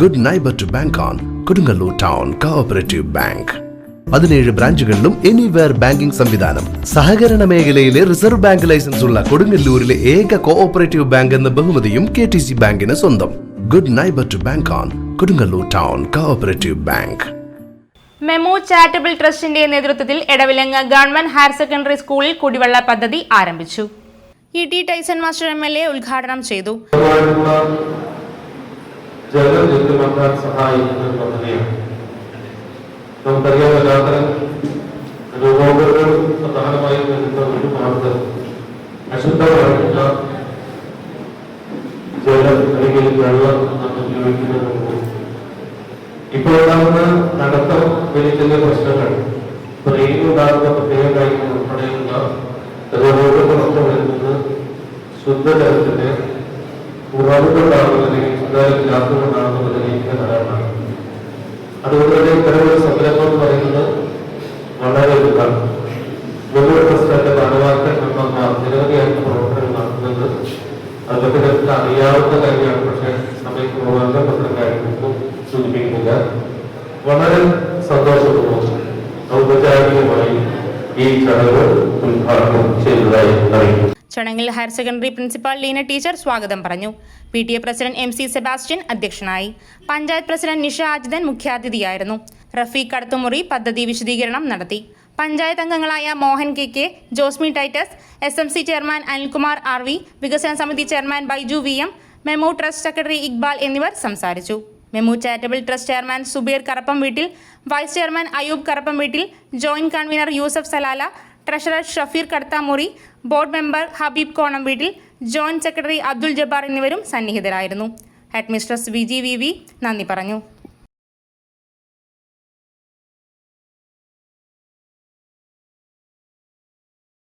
Good neighbour to bank on Kodungallur town cooperative bank പതിനേഴ് ബ്രാഞ്ചുകളിലും anywhere banking സംവിധാനം. സഹകരണ മേഖലയിലെ റിസർവ് ബാങ്ക് ലൈസൻസ് ഉള്ള കൊടുങ്ങല്ലൂരിലെ ഏക കോഓപ്പറേറ്റീവ് ബാങ്ക് എന്ന ബഹുമതിയും കെ ടി സി ബാങ്കിന് സ്വന്തം. Good neighbour to bank on Kodungallur town cooperative bank memo charitable ട്രസ്റ്റിന്റെ നേതൃത്വത്തിൽ എടവിലങ്ങ് ഗവൺമെന്റ് ഹയർ സെക്കൻഡറി സ്കൂളിൽ കുടിവെള്ള പദ്ധതി ആരംഭിച്ചു. E T Tyson master M L A ഉദ്ഘാടനം ചെയ്തു. ജലം ലഭ്യമാക്കാൻ സഹായിക്കുന്ന ഒരു പദ്ധതിയാണ്. നമുക്കറിയാം എല്ലാത്തരം രോഗങ്ങൾ പ്രധാനമായും വരുന്ന ഒരു മാർഗം അശുദ്ധമായിട്ടുള്ള ജലം അല്ലെങ്കിൽ വെള്ളം നമ്മൾ ഉപയോഗിക്കുന്നതിന് ഇപ്പോൾ ഉണ്ടാകുന്ന നടത്തം വലിയ ചെറിയ പ്രശ്നങ്ങൾ ബ്രെയിൻ ഉണ്ടാകുന്ന പ്രത്യേക കാര്യങ്ങൾ ഉൾപ്പെടെയുള്ള രോഗങ്ങളൊക്കെ വരുന്നത് ശുദ്ധജലത്തിന്റെ ഉറവുകൊണ്ടാകുന്നതിനെ ശുദ്ധജലമില്ലാത്തതുകൊണ്ടാകുന്നതിലേക്ക് ധാരാളമാണ് അതുകൊണ്ട് തന്നെ ഇത്തരമൊരു സംരംഭം എന്ന് പറയുന്നത് വളരെ വലുതാണ്. മുഴുവൻ ട്രസ്റ്റിന്റെ ഭാരവാഹികൾ മെമ്പർമാർ നിരവധിയായിട്ട് പ്രവർത്തനങ്ങൾ നടത്തുന്നത് അതൊക്കെ നമുക്ക് അറിയാവുന്ന കാര്യമാണ് പക്ഷേ സമയത്ത് പോകാതെ പത്ര കാര്യങ്ങൾക്കും സൂചിപ്പിക്കുന്നില്ല. വളരെ സന്തോഷപൂർവം ഔപചാരികമായി ഈ ചടങ്ങ് ഉദ്ഘാടനം ചടങ്ങിൽ higher secondary principal Leena teacher സ്വാഗതം പറഞ്ഞു. P T A president M C Sebastian അധ്യക്ഷനായി. പഞ്ചായത്ത് പ്രസിഡന്റ് നിഷ അജിതൻ മുഖ്യാതിഥിയായിരുന്നു. റഫീഖ് കടത്തുമുറി പദ്ധതി വിശദീകരണം നടത്തി. പഞ്ചായത്ത് അംഗങ്ങളായ Mohan K K Josmi Titus S M C chairman Anilkumar R V വികസന സമിതി chairman Baiju V M MEMU trust secretary Iqbal എന്നിവർ സംസാരിച്ചു. MEMU charitable trust chairman Subeer Karappam വീട്ടിൽ വൈസ് ചെയർമാൻ അയൂബ് കറപ്പം വീട്ടിൽ joint convener Yusuf Salalah treasurer Shafeer Kadathamuri board member Habeeb Konam വീട്ടിൽ joint secretary Abdul Jabbar എന്നിവരും സന്നിഹിതരായിരുന്നു. Headmistress V G V V നന്ദി പറഞ്ഞു.